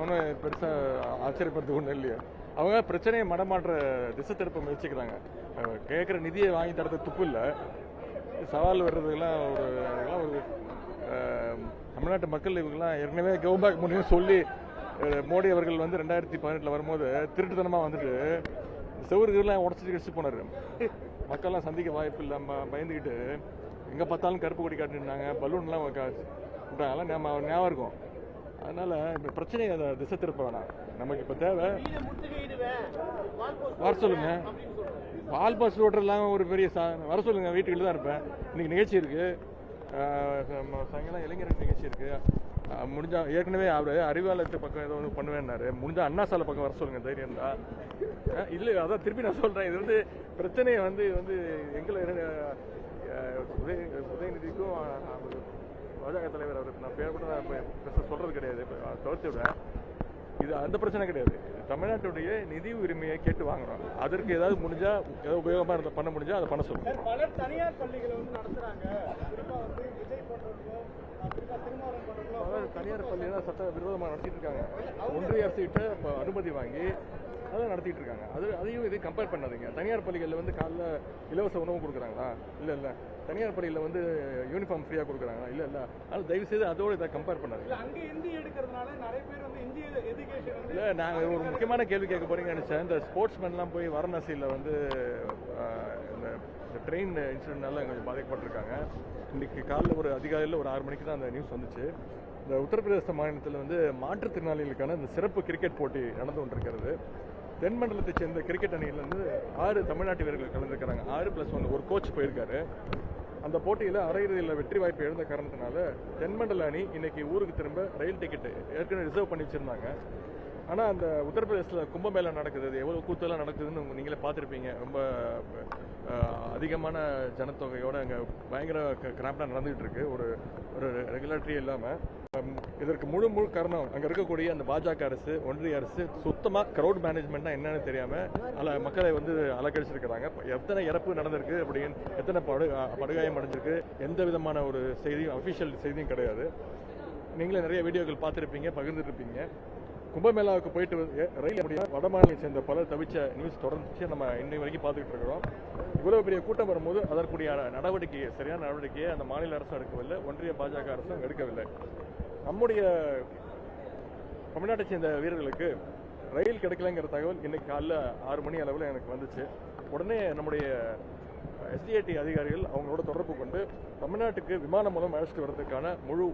ஒன்றும் பெருசாக ஆச்சரியப்படுறது ஒன்றும் இல்லையா. அவங்க பிரச்சனையை மடமாற்ற திசை திருப்ப முயற்சிக்கிறாங்க. கேட்குற நிதியை வாங்கி தரது துப்பு இல்லை. சவால் வர்றதுக்கெல்லாம் ஒரு அதெல்லாம் ஒரு தமிழ்நாட்டு மக்கள் இவங்கெல்லாம் ஏற்கனவே கவுபேக் முடியும் சொல்லி மோடி அவர்கள் வந்து ரெண்டாயிரத்தி பதினெட்டில் வரும்போது திருட்டுத்தனமாக வந்துட்டு செவருக்குலாம் உடச்சிட்டு கடிச்சு போனார். மக்கள்லாம் சந்திக்க வாய்ப்பு இல்லாமல் பயந்துக்கிட்டு எங்கே பார்த்தாலும் கருப்பு கொடி காட்டினாங்க பலூன்லாம் விட்டாங்கலாம் ஞாபகம் ஞாபகம் இருக்கும். அதனால இந்த பிரச்சனையை அதை திசை திருப்ப வேணாம். நமக்கு இப்போ தேவை. வர சொல்லுங்க. பால் பஸ் ஓட்டுறதுலாம் ஒரு பெரிய சா வர சொல்லுங்க வீட்டுக்குள்ள தான் இருப்பேன். இன்னைக்கு நிகழ்ச்சி இருக்கு. ஆஹ் நம்ம சாயங்காலம் இளைஞருக்கு நிகழ்ச்சி இருக்கு. ஆஹ் முடிஞ்சா ஏற்கனவே அவர் அறிவாலயத்து பக்கம் ஏதோ ஒன்று பண்ணுவேன்னாரு. முடிஞ்சா அண்ணா சாலை பக்கம் வர சொல்லுங்க தைரியம் தான் இல்லை அதான் திருப்பி நான் சொல்றேன். இது வந்து பிரச்சனையை வந்து இது வந்து எங்களை உதய உதயநிதிக்கும் பாஜக தலைவர் அவருக்கு நான் பேர் கூட நான் இப்ப சொல்றது கிடையாது. தவிர்த்து விட இது அந்த பிரச்சனை கிடையாது. தமிழ்நாட்டுடைய நிதி உரிமையை கேட்டு வாங்குறோம் அதற்கு ஏதாவது முடிஞ்சா ஏதாவது உபயோகமா இருந்தால் பண்ண முடிஞ்சா அதை பண்ண சொல்லுங்க. பலர் தனியார் பள்ளிகளை வந்து நடத்துறாங்க. தனியார் பள்ளியெல்லாம் சட்ட விரோதமாக நடத்திட்டு இருக்காங்க ஒன்றிய அரசு கிட்ட இப்ப அனுமதி வாங்கி அதை நடத்திட்டு இருக்காங்க அது அதையும் இது கம்பேர் பண்ணாதீங்க. தனியார் பள்ளிகளில் வந்து காலைல இலவச உணவு கொடுக்குறாங்களா? இல்லை இல்லை. தனியார் பள்ளியில் வந்து யூனிஃபார்ம் ஃப்ரீயாக கொடுக்குறாங்களா? இல்லை இல்லை. அதனால தயவு செய்து அதோட இதை கம்பேர் பண்ணாதீங்க. அங்க ஹிந்தி எடுக்கிறதுனால நிறைய பேர் வந்து இந்திய எஜுகேஷன் இல்லை நாங்கள் ஒரு முக்கியமான கேள்வி கேட்க போறீங்கன்னு நினச்சேன். இந்த ஸ்போர்ட்ஸ்மேன்லாம் போய் வாரணாசியில் வந்து இந்த ட்ரெயின் இன்சிடென்ட்னால கொஞ்சம் பாதிக்கப்பட்டிருக்காங்க. இன்னைக்கு காலைல ஒரு அதிகாலையில் ஒரு ஆறு மணிக்கு தான் அந்த நியூஸ் வந்துச்சு. இந்த உத்தரப்பிரதேச மாநிலத்தில் வந்து மாற்றுத்திறனாளிகளுக்கான இந்த சிறப்பு கிரிக்கெட் போட்டி நடந்து கொண்டிருக்கிறது. தென் மண்டலத்தை சேர்ந்த கிரிக்கெட் அணியிலேருந்து ஆறு தமிழ்நாட்டு வீரர்கள் கலந்துருக்கிறாங்க. ஆறு ப்ளஸ் ஒன் ஒரு கோச் போயிருக்காரு. அந்த போட்டியில் அரையிறுதியில் வெற்றி வாய்ப்பு இழந்த காரணத்தினால தென்மண்டல அணி இன்னைக்கு ஊருக்கு திரும்ப ரயில் டிக்கெட் ஏற்கனவே ரிசர்வ் பண்ணி வச்சுருந்தாங்க. ஆனால் அந்த உத்தரப்பிரதேசத்தில் கும்பமேளா நடக்குது. அது எவ்வளோ கூத்தெல்லாம் நடக்குதுன்னு நீங்களே பார்த்துருப்பீங்க. ரொம்ப அதிகமான ஜனத்தொகையோட அங்கே பயங்கர கிராப்டாக நடந்துகிட்டு இருக்கு ஒரு ஒரு ரெகுலேட்டரி இல்லாமல் இதற்கு முழு முழு காரணம் அங்கே இருக்கக்கூடிய அந்த பாஜக அரசு ஒன்றிய அரசு சுத்தமாக க்ரௌட் மேனேஜ்மெண்ட்னா என்னன்னு தெரியாமல் அல மக்களை வந்து அலக்கழிச்சிருக்கிறாங்க எத்தனை இறப்பு நடந்திருக்கு அப்படின்னு எத்தனை படு படுகாயம் அடைஞ்சிருக்கு எந்த விதமான ஒரு செய்தியும் அஃபிஷியல் செய்தியும் கிடையாது. நீங்களே நிறைய வீடியோக்கள் பார்த்துருப்பீங்க பகிர்ந்துருப்பீங்க கும்பமேளாவுக்கு போயிட்டு ரயில் அப்படின்னா வட மாநிலத்தை சேர்ந்த பலர் தவிச்ச நியூஸ் தொடர்ந்துச்சு. நம்ம இன்னை வரைக்கும் பார்த்துக்கிட்டு இருக்கிறோம். இவ்வளவு பெரிய கூட்டம் வரும்போது அதற்குரிய நடவடிக்கையை சரியான நடவடிக்கையை அந்த மாநில அரசும் எடுக்கவில்லை. ஒன்றிய பாஜக அரசும் எடுக்கவில்லை. நம்முடைய தமிழ்நாட்டை சேர்ந்த வீரர்களுக்கு ரயில் கிடைக்கலங்கிற தகவல் இன்னைக்கு காலைல ஆறு மணி அளவில் எனக்கு வந்துச்சு. உடனே நம்முடைய எஸ்டிஏடி அதிகாரிகள் அவங்களோட தொடர்பு கொண்டு தமிழ்நாட்டுக்கு விமானம் மூலம் அழைச்சிட்டு வர்றதுக்கான முழு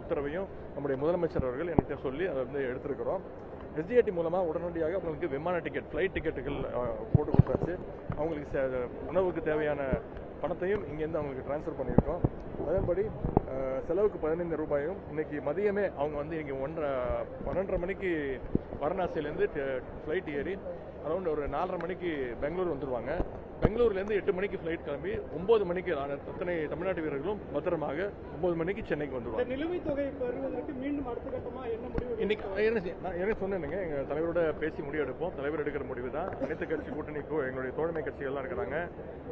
உத்தரவையும் நம்முடைய முதலமைச்சர் அவர்கள் என்கிட்ட சொல்லி அதை வந்து எடுத்திருக்கிறோம். எஸ்டிஏடி மூலமாக உடனடியாக அவங்களுக்கு விமான டிக்கெட் ஃப்ளைட் டிக்கெட்டுகள் போட்டு கொடுத்தாச்சு. அவங்களுக்கு உணவுக்கு தேவையான பணத்தையும் இங்கேருந்து அவங்களுக்கு ட்ரான்ஸ்ஃபர் பண்ணியிருக்கோம். அதன்படி செலவுக்கு பதினைந்து ரூபாயும் இன்னைக்கு மதியமே அவங்க வந்து இங்கே ஒன்றரை பன்னெண்டரை மணிக்கு வாரணாசியிலேருந்து ஃப்ளைட் ஏறி அரௌண்ட் ஒரு நாலரை மணிக்கு பெங்களூர் வந்துடுவாங்க பெங்களூர்லேருந்து எட்டு மணிக்கு ஃப்ளைட் கிளம்பி ஒம்பது மணிக்கு அத்தனை தமிழ்நாட்டு வீரர்களும் பத்திரமாக ஒம்பது மணிக்கு சென்னைக்கு வந்துருவாங்க நிலுவைத் தொகை பெறுவதற்கு மீண்டும் அடுத்த கட்டமா என்ன முடிவு இன்னைக்கு நான் என்ன சொன்னேனுங்க எங்க தலைவரோட பேசி முடிவு எடுப்போம். தலைவர் எடுக்கிற முடிவு தான். அனைத்து கட்சி கூட்டணிக்கும் எங்களுடைய தோழமை கட்சிகள்லாம் இருக்கிறாங்க.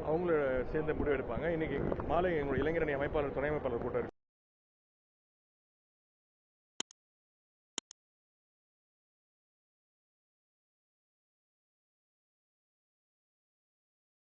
அவங்கள சேர்ந்து முடிவு எடுப்பாங்க. இன்னைக்கு மாலை எங்களுடைய இளைஞரணி அமைப்பாளர் துணை அமைப்பாளர் கூட்டம்